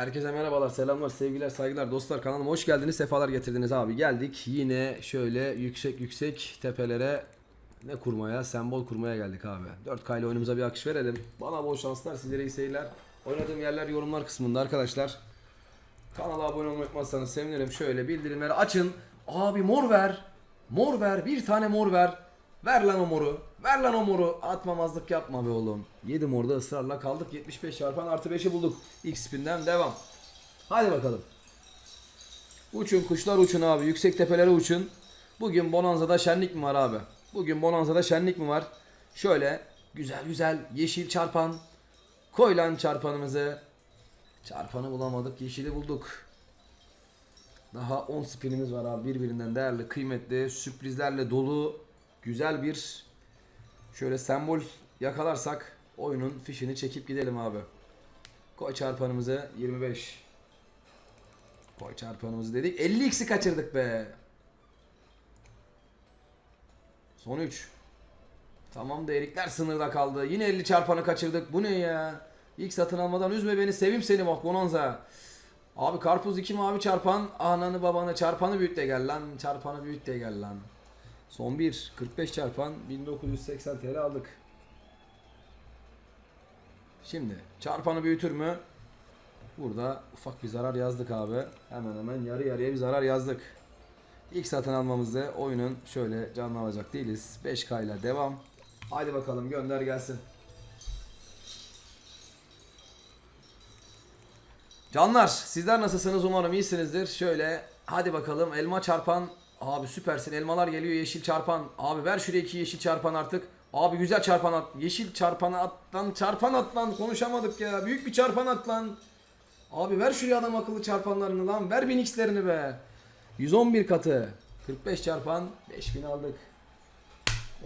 Herkese merhabalar, selamlar, sevgiler, saygılar, dostlar kanalıma hoş geldiniz, sefalar getirdiniz abi. Geldik yine şöyle yüksek yüksek tepelere ne kurmaya, sembol kurmaya geldik abi. 4K ile oyunumuza bir akış verelim. Bana bol şanslar, sizlere iyi seyirler. Oynadığım yerler yorumlar kısmında arkadaşlar. Kanala abone olmayı unutmazsanız sevinirim. Şöyle bildirimleri açın. Abi mor ver. Mor ver. Bir tane mor ver. Ver lan o moru. Ver lan o moru. Atmamazlık yapma be oğlum. 7 morda ısrarla kaldık. 75 çarpan artı 5'i bulduk. X spinden devam. Hadi bakalım. Uçun kuşlar uçun abi. Yüksek tepelere uçun. Bugün Bonanza'da şenlik mi var abi? Bugün Bonanza'da şenlik mi var? Şöyle güzel güzel yeşil çarpan. Koy lan çarpanımızı. Çarpanı bulamadık. Yeşili bulduk. Daha 10 spinimiz var abi. Birbirinden değerli, kıymetli, sürprizlerle dolu güzel bir şöyle sembol yakalarsak oyunun fişini çekip gidelim abi. Koy çarpanımızı 25. Koy çarpanımızı dedik. 50x'i kaçırdık be. Son 3. Tamam da sınırda kaldı. Yine 50 çarpanı kaçırdık. Bu ne ya? İlk satın almadan üzme beni. Sevim seni bak Bonanza. Abi karpuz 2 mavi çarpan. Ananı babanı çarpanı büyüt de gel lan. Çarpanı büyüt de gel lan. Son 1. 45 çarpan 1980 TL aldık. Şimdi çarpanı büyütür mü? Burada ufak bir zarar yazdık abi. Hemen hemen yarı yarıya bir zarar yazdık. İlk satın almamızda oyunun şöyle canlı alacak değiliz. 5K ile devam. Haydi bakalım gönder gelsin. Canlar sizler nasılsınız umarım iyisinizdir. Şöyle hadi bakalım elma çarpan. Abi süpersin elmalar geliyor yeşil çarpan. Abi ver şuraya iki yeşil çarpan artık. Abi güzel çarpan at. Yeşil çarpan at lan çarpan at lan konuşamadık ya. Büyük bir çarpan at lan. Abi ver şuraya adam akıllı çarpanlarını lan. Ver 1000x'lerini be. 111 katı. 45 çarpan 5000 aldık.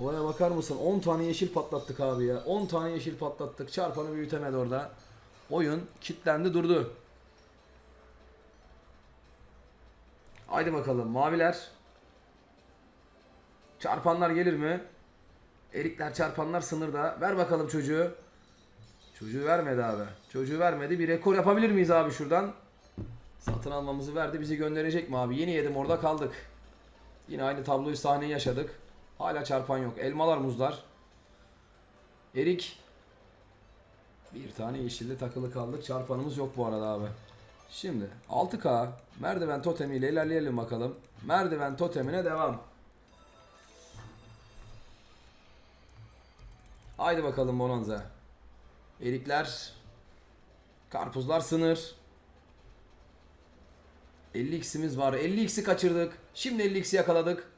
Olaya bakar mısın? 10 tane yeşil patlattık abi ya. 10 tane yeşil patlattık. Çarpanı büyütemedi orada. Oyun kilitlendi durdu. Haydi bakalım maviler. Çarpanlar gelir mi? Erikler çarpanlar sınırda. Ver bakalım çocuğu. Çocuğu vermedi abi. Çocuğu vermedi. Bir rekor yapabilir miyiz abi şuradan? Satın almamızı verdi. Bizi gönderecek mi abi? Yeni yedim orada kaldık. Yine aynı tabloyu sahneyi yaşadık. Hala çarpan yok. Elmalar muzlar. Erik. Bir tane yeşilli takılı kaldık. Çarpanımız yok bu arada abi. Şimdi 6K merdiven totemiyle ilerleyelim bakalım. Merdiven totemine devam. Haydi bakalım Bonanza. Erikler. Karpuzlar sınır. 50x'imiz var. 50x'i kaçırdık. Şimdi 50x'i yakaladık.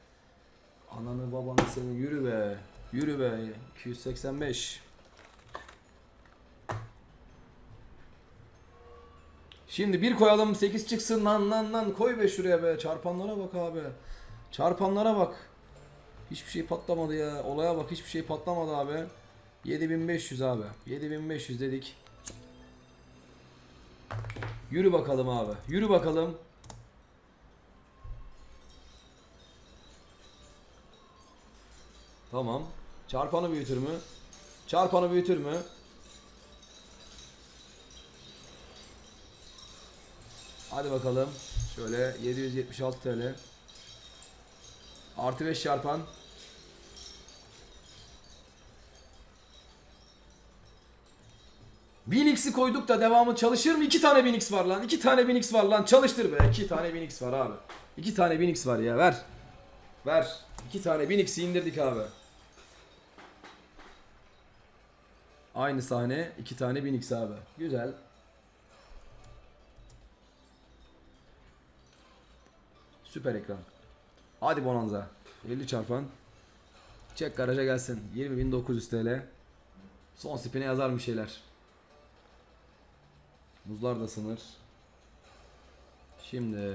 Ananı babanı senin yürü be. Yürü be. 285. Şimdi bir koyalım 8 çıksın lan lan lan koy be şuraya be. Çarpanlara bak abi. Çarpanlara bak. Hiçbir şey patlamadı ya. Olaya bak hiçbir şey patlamadı abi. 7500 abi. 7500 dedik. Yürü bakalım abi. Yürü bakalım. Tamam. Çarpanı büyütür mü? Çarpanı büyütür mü? Hadi bakalım. Şöyle 776 TL. Artı 5 çarpan. Binix'i koyduk da devamı çalışır mı? İki tane Binix var lan. İki tane Binix var lan. Çalıştır be. İki tane Binix var abi. İki tane Binix var ya. Ver. Ver. İki tane Binix'i indirdik abi. Aynı sahne. iki tane Binix abi. Güzel. Süper ekran. Hadi Bonanza. 50 çarpan. Çek garaja gelsin. 20.900 TL. Son spine yazar bir şeyler. Muzlar da sınır. Şimdi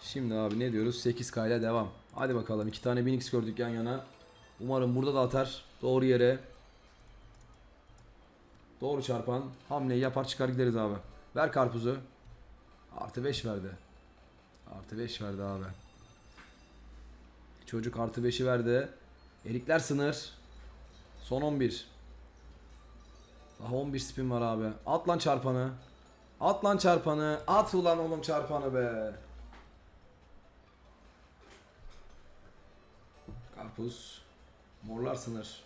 Şimdi abi ne diyoruz? 8K ile devam. Hadi bakalım. iki tane Binix gördük yan yana. Umarım burada da atar. Doğru yere. Doğru çarpan. Hamleyi yapar çıkar gideriz abi. Ver karpuzu. Artı 5 verdi. Artı 5 verdi abi. Çocuk artı 5'i verdi. Erikler sınır. Son 11. Daha 11 spin var abi. At lan çarpanı. At lan çarpanı. At ulan oğlum çarpanı be. Karpuz. Morlar sınır.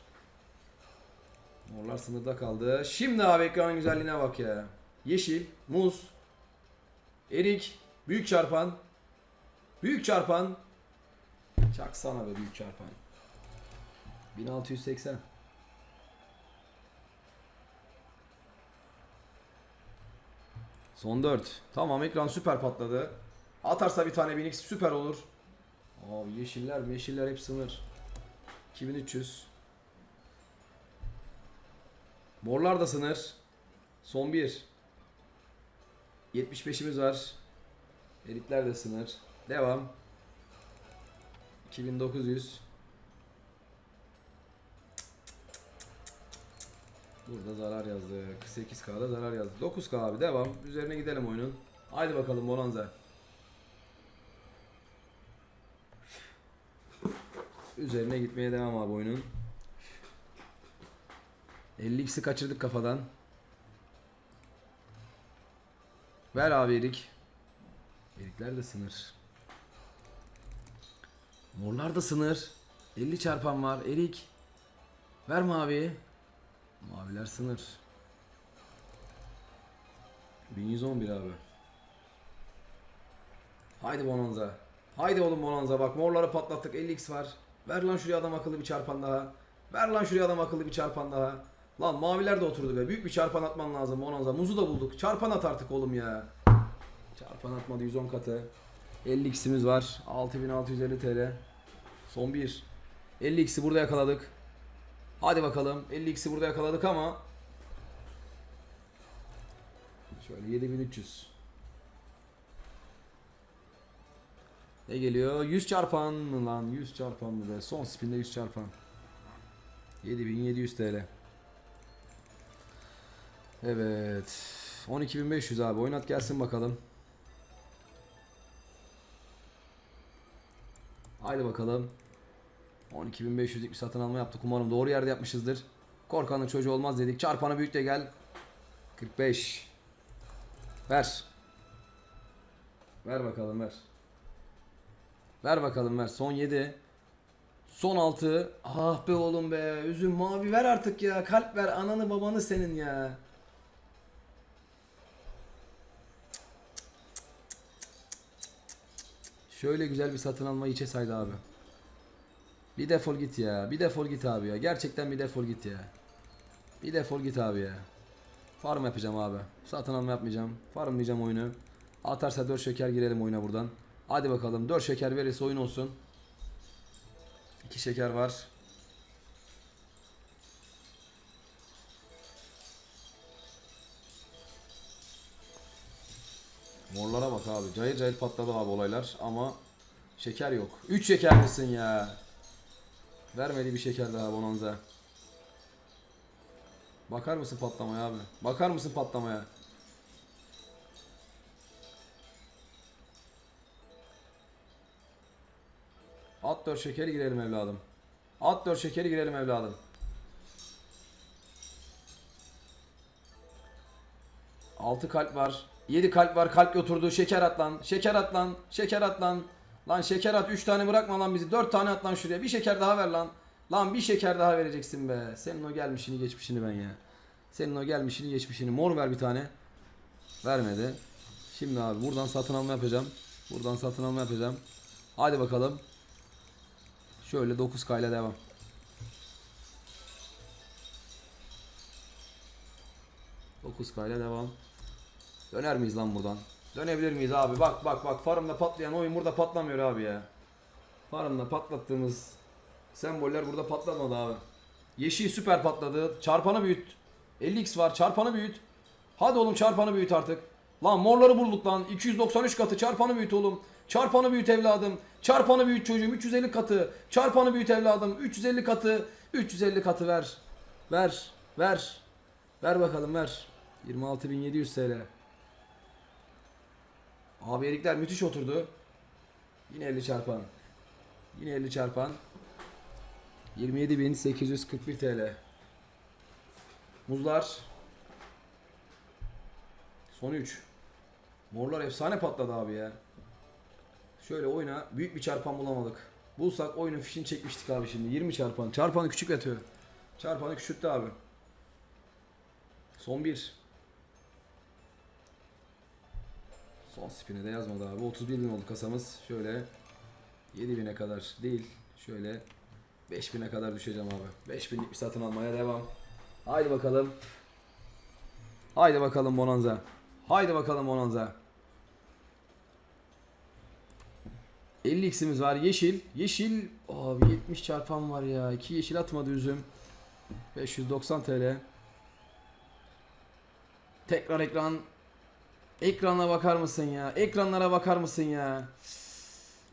Morlar sınırda kaldı. Şimdi abi ekranın güzelliğine bak ya. Yeşil, muz, erik, büyük çarpan. Büyük çarpan. Çaksana be büyük çarpan. 1680. Son 4. Tamam ekran süper patladı. Atarsa bir tane Binix süper olur. Abi yeşiller yeşiller hep sınır. 2300. Morlar da sınır. Son 1. 75'imiz var. Elitler de sınır. Devam. 2900. Burada zarar yazdık. 8K'da zarar yazdık. 9K abi devam. Üzerine gidelim oyunun. Haydi bakalım Bonanza. Üzerine gitmeye devam abi oyunun. 50x'i kaçırdık kafadan. Ver abi erik. Erikler de sınır. Morlar da sınır. 50 çarpan var. Erik. Ver mavi. Maviler sınır. 1111 abi. Haydi Bonanza. Haydi oğlum Bonanza bak morları patlattık 50x var. Ver lan şuraya adam akıllı bir çarpan daha. Ver lan şuraya adam akıllı bir çarpan daha. Lan maviler de oturdu be. Büyük bir çarpan atman lazım Bonanza. Muzu da bulduk. Çarpan at artık oğlum ya. Çarpan atmadı 110 katı. 50x'imiz var. 6650 TL. Son 1. 50x'i burada yakaladık. Hadi bakalım. 50x'i burada yakaladık ama şöyle 7300. Ne geliyor? 100 çarpan mı lan? 100 çarpan mı be? Son spinde 100 çarpan. 7700 TL. Evet. 12500 abi. Oynat gelsin bakalım. Haydi bakalım. 12.500'lük bir satın alma yaptık. Umarım doğru yerde yapmışızdır. Korkanın çocuğu olmaz dedik. Çarpanı büyük de gel. 45. Ver. Ver bakalım ver. Ver bakalım ver. Son 7. Son 6. Ah be oğlum be. Üzüm mavi ver artık ya. Kalp ver. Ananı babanı senin ya. Şöyle güzel bir satın alma içe saydı abi. Bir defol git ya. Bir defol git abi ya. Gerçekten bir defol git ya. Bir defol git abi ya. Farm yapacağım abi. Satın alma yapmayacağım. Farmlayacağım oyunu. Atarsa 4 şeker girelim oyuna buradan. Hadi bakalım 4 şeker verirse oyun olsun. 2 şeker var. Morlara bak abi. Cayır cayır patladı abi olaylar ama şeker yok. 3 şeker misin ya? Vermedi bir şeker daha Bonanza. Bakar mısın patlamaya abi? Bakar mısın patlamaya? At 4 şekeri girelim evladım. At 4 şekeri girelim evladım. Altı kalp var. 7 kalp var. Kalp oturdu. Şeker at lan. Şeker at lan. Şeker at lan. Şeker at. 3 tane bırakma lan bizi. 4 tane at lan şuraya. Bir şeker daha ver lan. Lan bir şeker daha vereceksin be. Senin o gelmişini geçmişini ben ya. Senin o gelmişini geçmişini. Mor ver bir tane. Vermedi. Şimdi abi buradan satın alma yapacağım. Buradan satın alma yapacağım. Hadi bakalım. Şöyle 9K ile devam. Dokuz k ile devam. Döner miyiz lan buradan? Dönebilir miyiz abi? Bak bak bak farmda patlayan oyun burada patlamıyor abi ya. Farmda patlattığımız semboller burada patlamadı abi. Yeşil süper patladı. Çarpanı büyüt. 50x var. Çarpanı büyüt. Hadi oğlum çarpanı büyüt artık. Lan morları bulduk lan. 293 katı çarpanı büyüt oğlum. Çarpanı büyüt evladım. Çarpanı büyüt çocuğum. 350 katı. Çarpanı büyüt evladım. 350 katı. 350 katı ver. Ver. Ver. Ver bakalım ver. 26.700 TL. Abi erikler müthiş oturdu. Yine 50 çarpan. Yine 50 çarpan. 27.841 TL. Muzlar. Son 3. Morlar efsane patladı abi ya. Şöyle oyna. Büyük bir çarpan bulamadık. Bulsak oyunun fişini çekmiştik abi şimdi. 20 çarpan. Çarpanı küçük atıyor. Çarpanı küçülttü abi. Son 1. Son spine de yazmadı abi. 31 bin oldu kasamız. Şöyle 7000'e kadar değil. Şöyle 5000'e kadar düşeceğim abi. 5000'lik bir satın almaya devam. Haydi bakalım. Haydi bakalım Bonanza. Haydi bakalım Bonanza. 50x'imiz var. Yeşil. Yeşil. Abi 70 çarpan var ya. 2 yeşil atmadı üzüm. 590 TL. Tekrar ekran. Ekrana bakar mısın ya? Ekranlara bakar mısın ya?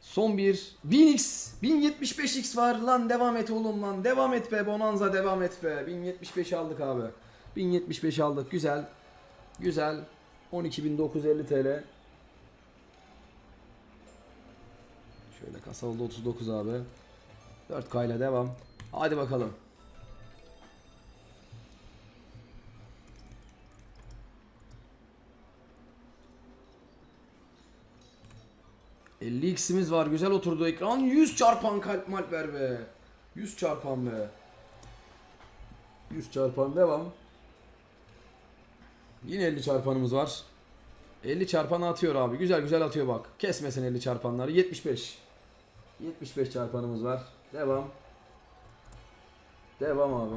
Son bir. 1000x. 1075x var. Lan devam et oğlum lan. Devam et be. Bonanza devam et be. 1075 aldık abi. 1075 aldık. Güzel. Güzel. 12.950 TL. Şöyle kasa oldu 39 abi. 4K ile devam. Hadi bakalım. X'imiz var. Güzel oturdu ekran. 100 çarpan kalp malp be. 100 çarpan be. 100 çarpan devam. Yine 50 çarpanımız var. 50 çarpan atıyor abi. Güzel güzel atıyor bak. Kesmesin 50 çarpanları. 75. 75 çarpanımız var. Devam. Devam abi.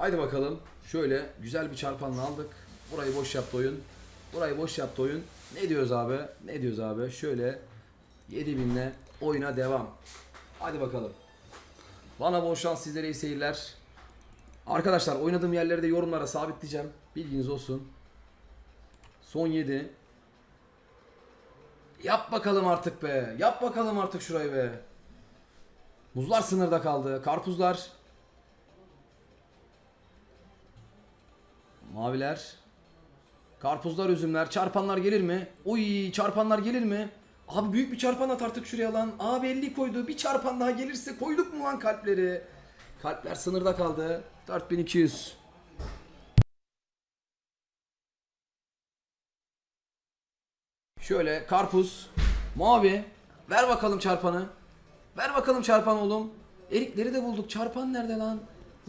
Haydi bakalım. Şöyle güzel bir çarpanla aldık. Burayı boş yaptı oyun. Burayı boş yaptı oyun. Ne diyoruz abi? Ne diyoruz abi? Şöyle 7000'le oyuna devam. Hadi bakalım. Bana bol şans sizlere iyi seyirler. Arkadaşlar oynadığım yerleri de yorumlara sabitleyeceğim. Bilginiz olsun. Son 7. Yap bakalım artık be. Yap bakalım artık şurayı be. Muzlar sınırda kaldı. Karpuzlar Maviler. Karpuzlar, üzümler, çarpanlar gelir mi? Oy, çarpanlar gelir mi? Abi büyük bir çarpan at artık şuraya lan. Abi 50 koydu. Bir çarpan daha gelirse koyduk mu lan kalpleri? Kalpler sınırda kaldı. 4200. Şöyle karpuz, mavi. Ver bakalım çarpanı. Ver bakalım çarpan oğlum. Erikleri de bulduk. Çarpan nerede lan?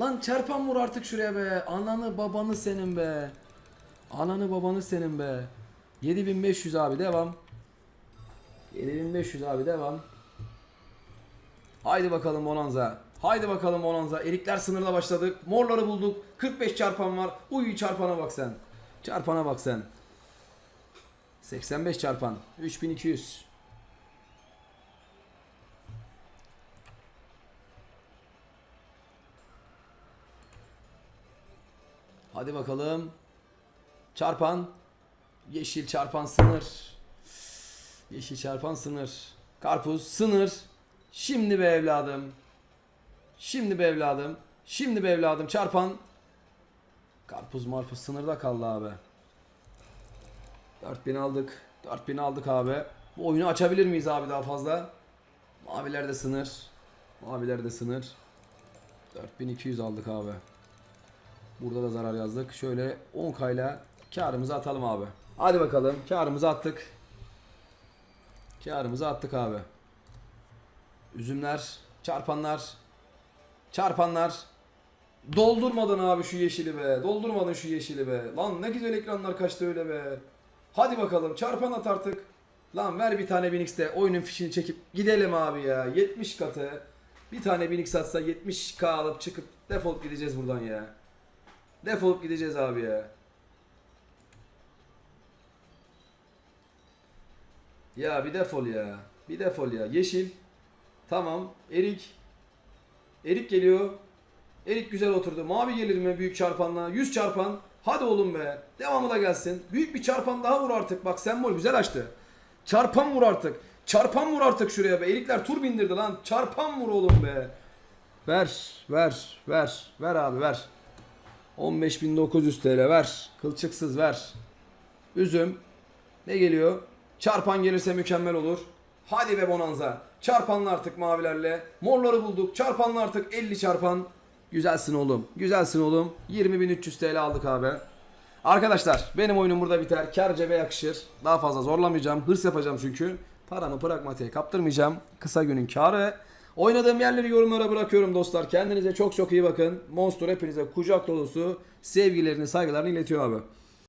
Lan çarpan vur artık şuraya be. Ananı babanı senin be. Ananı babanı senin be. 7500 abi devam. 7500 abi devam. Haydi bakalım Bonanza. Haydi bakalım Bonanza. Erikler sınırla başladık. Morları bulduk. 45 çarpan var. Uy çarpana bak sen. Çarpana bak sen. 85 çarpan. 3200. Hadi bakalım. Çarpan. Yeşil çarpan sınır. Yeşil çarpan sınır. Karpuz sınır. Şimdi be evladım. Şimdi be evladım. Şimdi be evladım çarpan. Karpuz marpuz sınırda kaldı abi. 4000 aldık. 4000 aldık abi. Bu oyunu açabilir miyiz abi daha fazla? Maviler de sınır. Maviler de sınır. 4200 aldık abi. Burada da zarar yazdık. Şöyle 10 kayla karımızı atalım abi. Hadi bakalım. Karımızı attık. Karımızı attık abi. Üzümler, çarpanlar, çarpanlar. Doldurmadın abi şu yeşili be. Doldurmadın şu yeşili be. Lan ne güzel ekranlar kaçtı öyle be. Hadi bakalım çarpan at artık. Lan ver bir tane Binix'te oyunun fişini çekip gidelim abi ya. 70 katı. Bir tane Binix atsa 70k alıp çıkıp defolup gideceğiz buradan ya. Defolup gideceğiz abi ya. Ya bir defol ya. Bir defol ya. Yeşil. Tamam. Erik. Erik geliyor. Erik güzel oturdu. Mavi gelir mi büyük çarpanla? 100 çarpan. Hadi oğlum be. Devamı da gelsin. Büyük bir çarpan daha vur artık. Bak sembol güzel açtı. Çarpan vur artık. Çarpan vur artık şuraya be. Erikler tur bindirdi lan. Çarpan vur oğlum be. Ver, ver, ver. Ver abi ver. 15.900 TL ver. Kılçıksız ver. Üzüm. Ne geliyor? Çarpan gelirse mükemmel olur. Hadi be Bonanza. Çarpanlı artık mavilerle. Morları bulduk. Çarpanlı artık 50 çarpan. Güzelsin oğlum. Güzelsin oğlum. 20.300 TL aldık abi. Arkadaşlar benim oyunum burada biter. Kar cebe yakışır. Daha fazla zorlamayacağım. Hırs yapacağım çünkü. Paramı pragmatiğe kaptırmayacağım. Kısa günün karı. Oynadığım yerleri yorumlara bırakıyorum dostlar. Kendinize çok çok iyi bakın. Monster hepinize kucak dolusu sevgilerini saygılarını iletiyor abi.